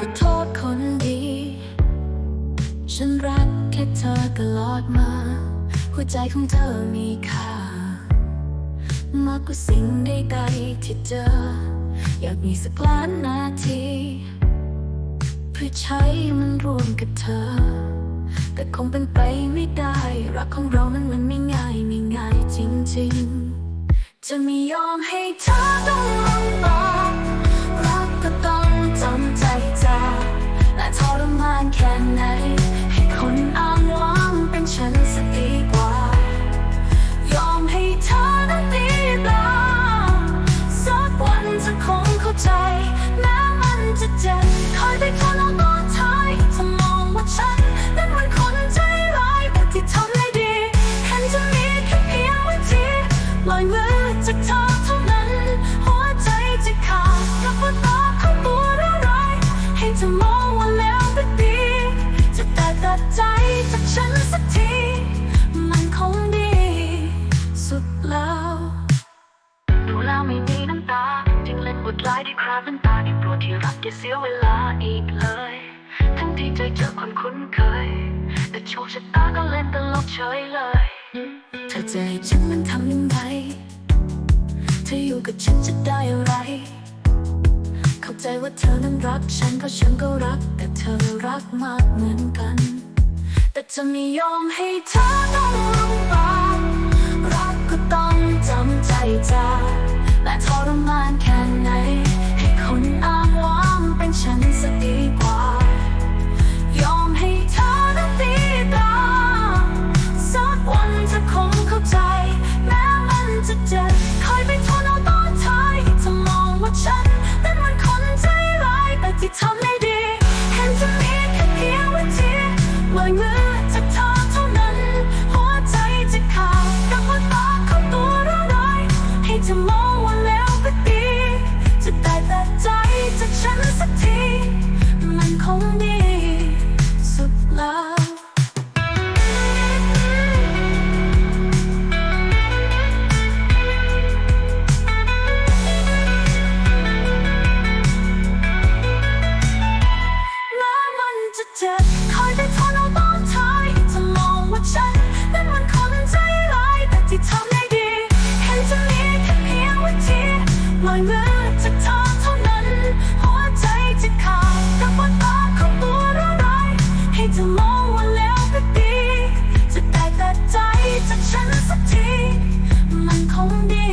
ขอโทษคนดี ฉันรักแค่เธอตลอดมา หัวใจของเธอมีค่า มากกว่าสิ่งใดๆที่เจอ อยากมีสักล้านนาที เพื่อใช้มันรวมกับเธอ แต่คงเป็นไปไม่ได้ รักของเรานั้นมันไม่ง่ายไม่ง่ายจริงๆ จะไม่ยอมให้เธอต้องลำบากรักก็ต้อง อยมือจากเธอเท่านั้น หัวใจจะขาดกับตาของตัวร้ายให้เธอมองว่าแล้วไปดีจะแต่ตัดใจจากฉันสักที มันคงดี สุดแล้ว ดูแล้วไม่มีน้ำตาจึงเล่นบทร้ายด้คราบน้ำตาที่โปรดที่รักอย่าเสียเวลาอีกเลย ทั้งที่ใจเจอคนคุ้นเคย แต่โชคชะตาก็เล่นตลกเฉยเลย เธอจะให้ฉันมันทำ ธออยู่กับฉันจะได้อะไร เข้าใจว่าเธอนั้นรักฉันก็ฉันก็รัก แต่เธอรักมากเหมือนกัน แต่จะไม่ยอมให้เธอต้อง สักที มันคงดี